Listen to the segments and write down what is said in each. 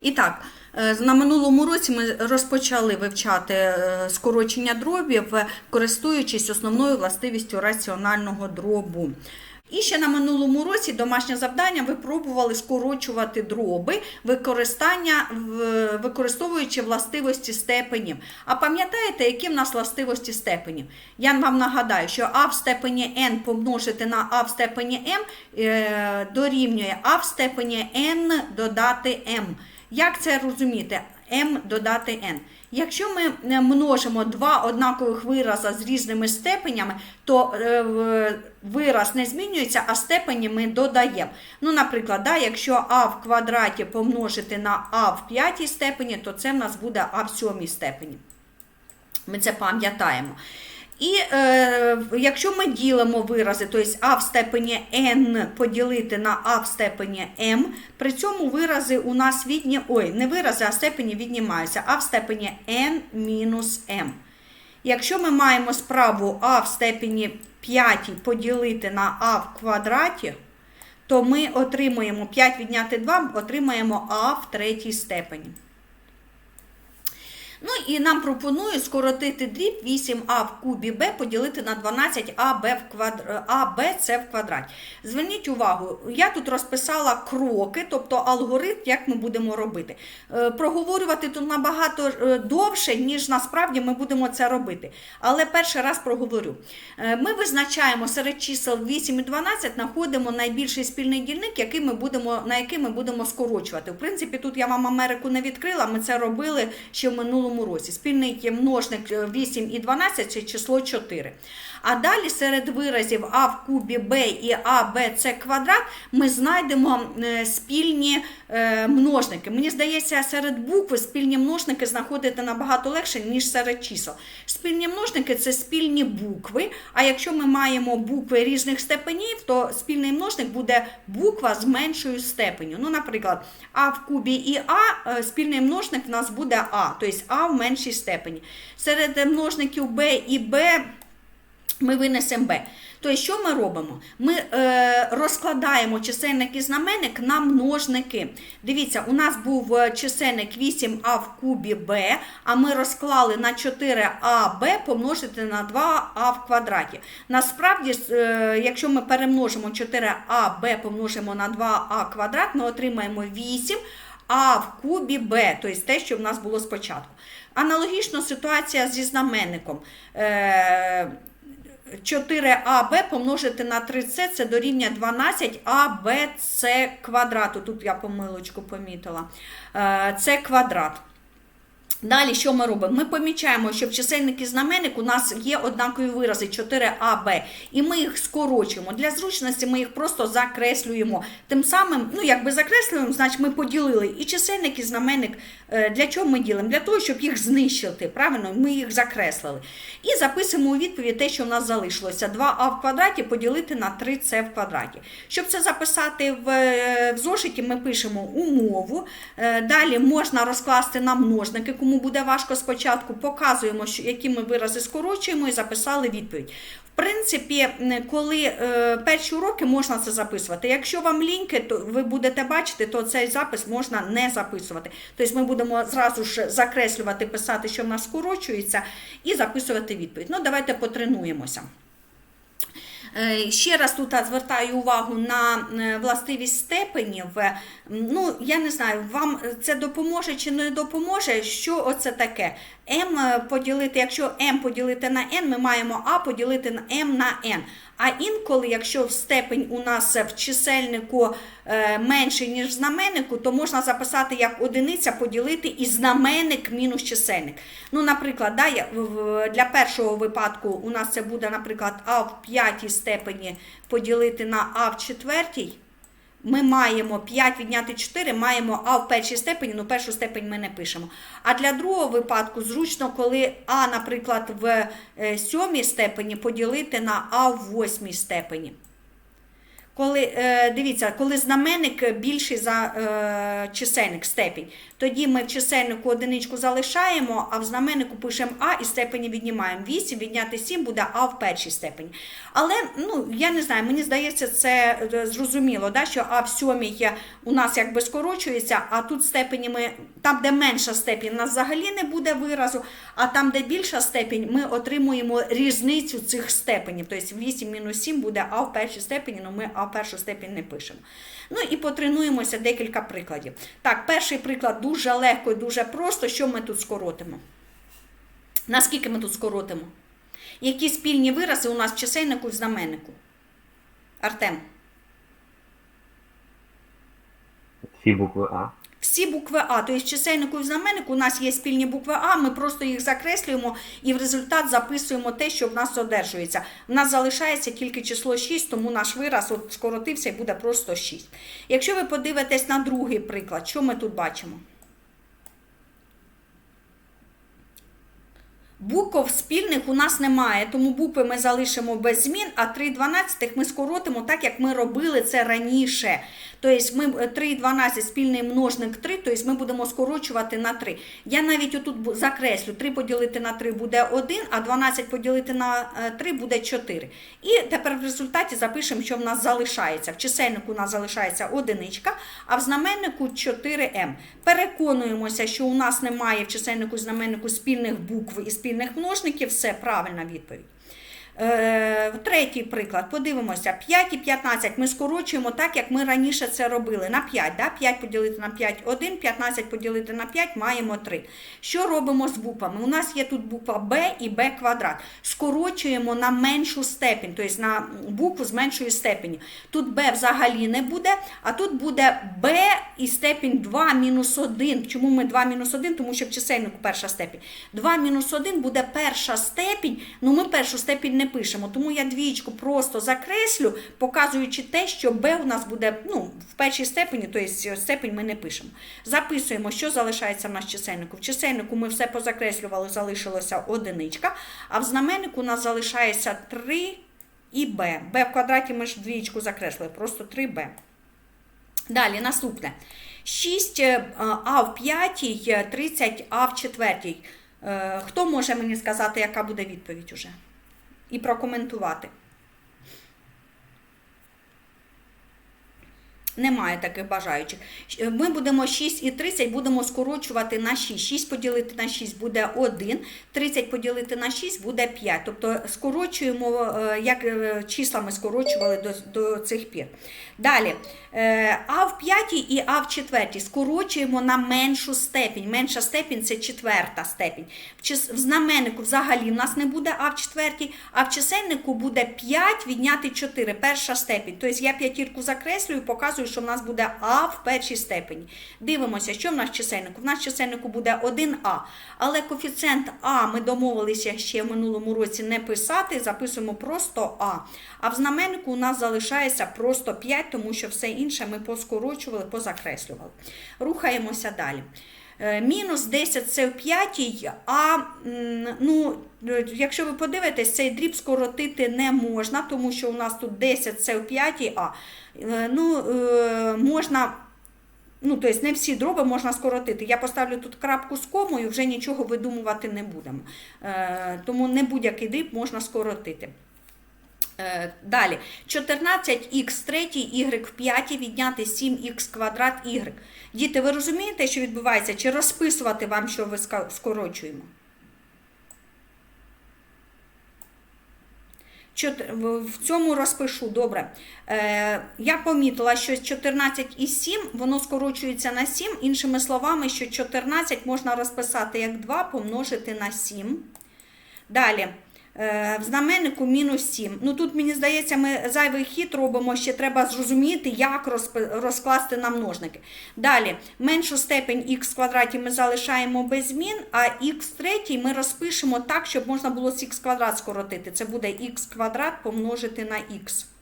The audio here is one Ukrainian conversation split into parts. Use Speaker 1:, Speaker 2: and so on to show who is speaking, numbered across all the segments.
Speaker 1: І так, е, на минулому році ми розпочали вивчати е, скорочення дробів, е, користуючись основною властивістю раціонального дробу. І ще на минулому році домашнє завдання ви пробували скорочувати дроби, використання, використовуючи властивості степенів. А пам'ятаєте, які в нас властивості степенів? Я вам нагадаю, що а в степені n помножити на а в степені m дорівнює а в степені n додати m. Як це розуміти? m додати n. Якщо ми е, множимо два однакових вирази з різними степенями, то е, вираз не змінюється, а степені ми додаємо. Ну, наприклад, да, якщо а в квадраті помножити на а в п'ятій степені, то це в нас буде а в сьомій степені. Ми це пам'ятаємо. І е, якщо ми ділимо вирази, тобто а в степені n поділити на а в степені m, при цьому вирази у нас відні, ой, не вирази, а степені віднімаються, а в степені n мінус m. Якщо ми маємо справу а в степені 5 поділити на а в квадраті, то ми отримуємо 5 відняти 2, отримаємо а в третій степені. Ну і нам пропонують скоротити дріб 8а в кубі b поділити на 12аб в квадр... АБЦ в квадраті. Зверніть увагу, я тут розписала кроки, тобто алгоритм, як ми будемо робити. Е, Проговорювати тут набагато е, довше, ніж насправді ми будемо це робити. Але перший раз проговорю. Е, Ми визначаємо серед чисел 8 і 12, знаходимо найбільший спільний дільник, який ми будемо, на який ми будемо скорочувати. В принципі, тут я вам Америку не відкрила, ми це робили ще в минулому році. Спільний множник е, 8 і 12 це число 4. А далі серед виразів а в кубі b і а, b, c квадрат ми знайдемо е, спільні е, множники. Мені здається, серед букви спільні множники знаходити набагато легше, ніж серед чисел. Спільні множники це спільні букви. А якщо ми маємо букви різних степенів, то спільний множник буде буква з меншою степеню. Ну, наприклад, а в кубі і а е, спільний множник в нас буде а, тобто а в меншій степені. Серед множників b і b ми винесемо b. Тобто, що ми робимо? Ми е, розкладаємо чисельник і знаменник на множники. Дивіться, у нас був е, чисельник 8а в кубі b, а ми розклали на 4аб помножити на 2а в квадраті. Насправді, е, якщо ми перемножимо 4аб помножимо на 2а квадрат, ми отримаємо 8 а в кубі b, тобто те, що в нас було спочатку. Аналогічна ситуація зі знаменником. Е, 4аб помножити на 3c це дорівнює 12абc квадрату. Тут я помилочку помітила. Це квадрат. Далі, що ми робимо? Ми помічаємо, що в чисельник знаменник у нас є однакові вирази 4аб, і ми їх скорочуємо. Для зручності ми їх просто закреслюємо. Тим самим, ну якби закреслюємо, значить ми поділили і чисельник, і знаменник. Е, Для чого ми ділимо? Для того, щоб їх знищити. Правильно, ми їх закреслили. І записуємо у відповідь те, що в нас залишилося. 2а в квадраті поділити на 3c в квадраті. Щоб це записати в, е, зошиті, ми пишемо умову. Е, Далі можна розкласти на множники, кому буде важко спочатку. Показуємо, які ми вирази скорочуємо і записали відповідь. В принципі, коли е, перші уроки можна це записувати. Якщо вам ліньки, то ви будете бачити, то цей запис можна не записувати. Тобто ми будемо зразу ж закреслювати, писати, що в нас скорочується, і записувати відповідь. Ну, давайте потренуємося. Е, Ще раз тут звертаю увагу на е, властивість степенів. Е, Ну, я не знаю, вам це допоможе чи не допоможе. Що оце таке? m поділити, якщо m поділити на n, ми маємо a поділити на m на n. А інколи, якщо степень у нас в чисельнику е, менший, ніж в знаменнику, то можна записати як одиниця поділити і знаменник мінус чисельник. Ну, наприклад, да, для першого випадку у нас це буде, наприклад, а в п'ятій степені поділити на а в четвертій. Ми маємо 5 відняти 4, маємо А в першій степені, ну першу степень ми не пишемо. А для другого випадку зручно, коли А, наприклад, в е, сьомій степені поділити на А в восьмій степені. Коли, е, дивіться, коли знаменник більший за е, чисельник степінь, тоді ми в чисельнику одиничку залишаємо, а в знаменнику пишемо А і степені віднімаємо. 8 відняти 7 буде А в першій степені. Але ну, я не знаю, мені здається, це е, зрозуміло, да, що А в сьомій у нас якби скорочується, а тут степені ми, там, де менша степінь, у нас взагалі не буде виразу, а там, де більша степінь, ми отримуємо різницю цих степенів. Тобто 8 мінус 7 буде А в першій степені, але ми А в першу степінь не пишемо. Ну і потренуємося декілька прикладів. Так, перший приклад дуже легко і дуже просто. Що ми тут скоротимо? Наскільки ми тут скоротимо? Які спільні вирази у нас в чисельнику і знаменнику? Артем.
Speaker 2: Всі букви А.
Speaker 1: Всі букви А, тобто чисельнику і знаменнику у нас є спільні букви А, ми просто їх закреслюємо і в результат записуємо те, що в нас одержується. У нас залишається тільки число 6, тому наш вираз от скоротився і буде просто 6. Якщо ви подивитесь на другий приклад, що ми тут бачимо? Букв спільних у нас немає, тому букви ми залишимо без змін, а 3,12 ми скоротимо так, як ми робили це раніше. Тобто ми 3,12 спільний множник 3, тобто ми будемо скорочувати на 3. Я навіть отут закреслю, 3 поділити на 3 буде 1, а 12 поділити на е, 3 буде 4. І тепер в результаті запишемо, що в нас залишається. В чисельнику у нас залишається одиничка, а в знаменнику 4m. Переконуємося, що у нас немає в чисельнику і знаменнику спільних букв і спільних множників. Все правильна відповідь. Е, третій приклад, подивимося, 5 і 15 ми скорочуємо так, як ми раніше це робили. На 5, да? 5 поділити на 5 – 1, 15 поділити на 5 маємо 3. Що робимо з буквами? У нас є тут буква b і b квадрат. Скорочуємо на меншу степінь, тобто на букву з меншої степені. Тут b взагалі не буде, а тут буде b і степінь 2 мінус 1. Чому ми 2 мінус 1? Тому що в чисельнику перша степінь. 2 мінус 1 буде перша степінь, ну ми першу степінь не пишемо. Тому я двічку просто закреслю, показуючи те, що b у нас буде ну, в першій степені, тобто степень ми не пишемо. Записуємо, що залишається в нас чисельнику. В чисельнику ми все позакреслювали, залишилося одиничка, а в знаменнику у нас залишається 3 і b. b в квадраті ми ж двічку закреслили, просто 3b. Далі, наступне. 6 а в п'ятій, 30 а в четвертій. Е, Хто може мені сказати, яка буде відповідь уже? І прокоментувати. Немає таких бажаючих. Ми будемо 6 і 30 будемо скорочувати на 6. 6 поділити на 6 буде 1, 30 поділити на 6 буде 5. Тобто скорочуємо, е, як е, числа ми скорочували до, до цих пір. Далі, е, а в п'ятій і а в четвертій скорочуємо на меншу степінь. Менша степінь це четверта степінь. В, знаменнику взагалі в нас не буде а в четвертій, а в чисельнику буде 5 відняти 4, перша степінь. Тобто я п'ятірку закреслюю, показую, що в нас буде а в першій степені. Дивимося, що в нас в чисельнику. В нас чисельнику буде 1а, але коефіцієнт а ми домовилися ще в минулому році не писати, записуємо просто а. А в знаменнику у нас залишається просто 5, тому що все інше ми поскорочували, позакреслювали. Рухаємося далі. Е, Мінус 10 це в п'ятій, а ну, якщо ви подивитесь, цей дріб скоротити не можна, тому що у нас тут 10 це в п'ятій, а ну, е, можна. Ну, тобто не всі дроби можна скоротити. Я поставлю тут крапку з комою, вже нічого видумувати не будемо. Е, тому не будь-який дріб можна скоротити. Е, Далі, 14х третій, y в п'ятій відняти 7х квадрат y. Діти, ви розумієте, що відбувається? Чи розписувати вам, що ви скорочуємо? В- цьому розпишу, добре. Е, я помітила, що 14 і 7, воно скорочується на 7. Іншими словами, що 14 можна розписати як 2 помножити на 7. Далі. Е, В знаменнику мінус 7. Ну тут, мені здається, ми зайвий хід робимо, ще треба зрозуміти, як розкласти на множники. Далі, меншу степень х квадраті ми залишаємо без змін, а х третій ми розпишемо так, щоб можна було з х квадрат скоротити. Це буде х квадрат помножити на х.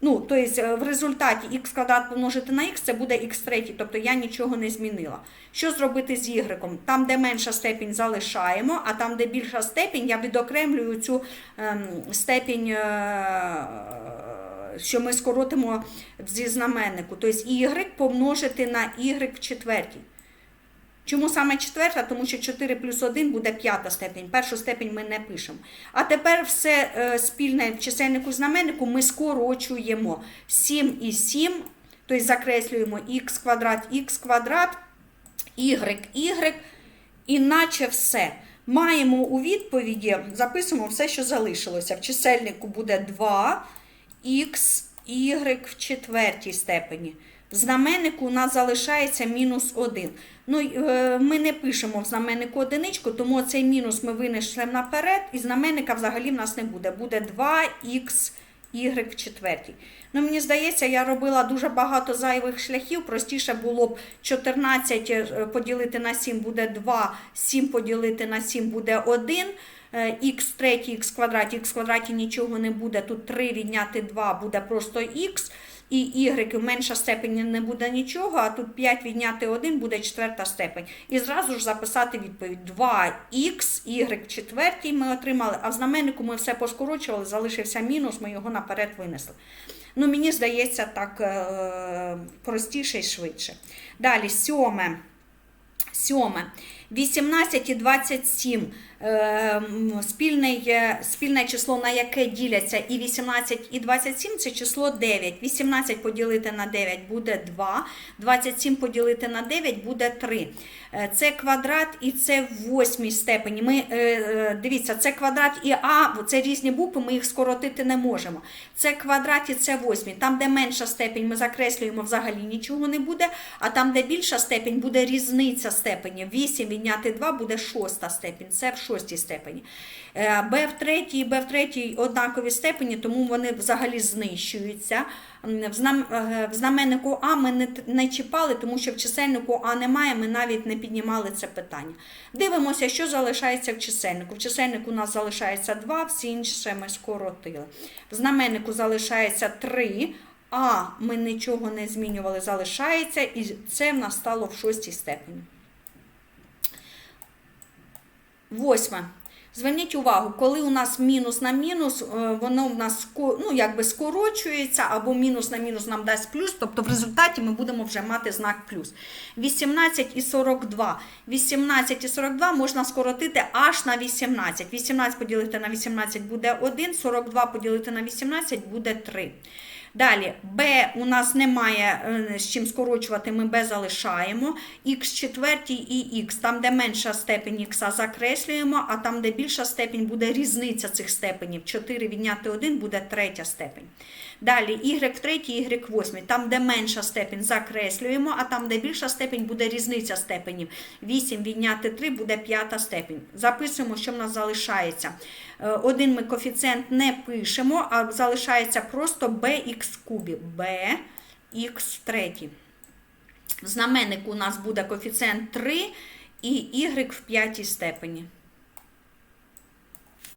Speaker 1: Ну, тобто в результаті х квадрат помножити на х, це буде х третій, тобто я нічого не змінила. Що зробити з y? Там, де менша степінь, залишаємо, а там, де більша степінь, я відокремлюю цю ем, степінь е, що ми скоротимо зі знаменнику. Тобто y помножити на y в четвертій. Чому саме четверта? Тому що 4 плюс 1 буде п'ята степень. Першу степень ми не пишемо. А тепер все е, спільне в чисельнику знаменнику ми скорочуємо 7 і 7, тобто закреслюємо х квадрат, х квадрат, y, y, іначе все. Маємо у відповіді, записуємо все, що залишилося. В чисельнику буде 2 х, y в четвертій степені. В знаменнику у нас залишається мінус 1. Ну, е, ми не пишемо в знаменнику одиничку, тому цей мінус ми винесли наперед, і знаменника взагалі в нас не буде. Буде 2х y в четвертій. Ну, мені здається, я робила дуже багато зайвих шляхів. Простіше було б 14 е, поділити на 7 буде 2, 7 поділити на 7 буде 1. Х третій, х квадраті, х квадраті нічого не буде. Тут 3 відняти 2 буде просто х. І y менша степень не буде нічого, а тут 5 відняти 1 буде четверта степень. І зразу ж записати відповідь 2х, y четвертій ми отримали, а в знаменнику ми все поскорочували, залишився мінус, ми його наперед винесли. Ну, мені здається, так е- простіше і швидше. Далі, сьоме. Сьоме. 18 і 27 е, спільне, спільне число, на яке діляться і 18 і 27 це число 9. 18 поділити на 9 буде 2, 27 поділити на 9 буде 3. Е, Це квадрат і це в восьмій степені. Ми, е, е, дивіться, це квадрат і А, це різні букви, ми їх скоротити не можемо. Це квадрат і це восьмій. Там, де менша степень, ми закреслюємо, взагалі нічого не буде, а там, де більша степень, буде різниця степені. 8 відняти 2 буде шоста степень. Це в шостій степені. Е, Б в третій Б в третій однакові степені, тому вони взагалі знищуються. Е, в знаменнику А ми не чіпали, тому що в чисельнику А немає, ми навіть не піднімали це питання. Дивимося, що залишається в чисельнику. В чисельнику у нас залишається 2, всі інші ми скоротили. В знаменнику залишається 3, а ми нічого не змінювали, залишається, і це в нас стало в шостій степені. Восьме. Зверніть увагу, коли у нас мінус на мінус, е, воно в нас ну, якби скорочується, або мінус на мінус нам дасть плюс, тобто в результаті ми будемо вже мати знак плюс. 18 і 42. 18 і 42 можна скоротити аж на 18. 18 поділити на 18 буде 1, 42 поділити на 18 буде 3. Далі, Б у нас немає е, з чим скорочувати, ми Б залишаємо. х четвертій і х. Там, де менша степень х закреслюємо, а там, де більша степень, буде різниця цих степенів. 4 відняти 1 буде третя степень. Далі, y в третій, y в восьмій. Там, де менша степень, закреслюємо, а там, де більша степень, буде різниця степенів. 8 відняти 3 буде п'ята степень. Записуємо, що в нас залишається. Е, Один ми коефіцієнт не пишемо, а залишається просто bx в кубі. bx третій. В у нас буде коефіцієнт 3 і y в п'ятій степені.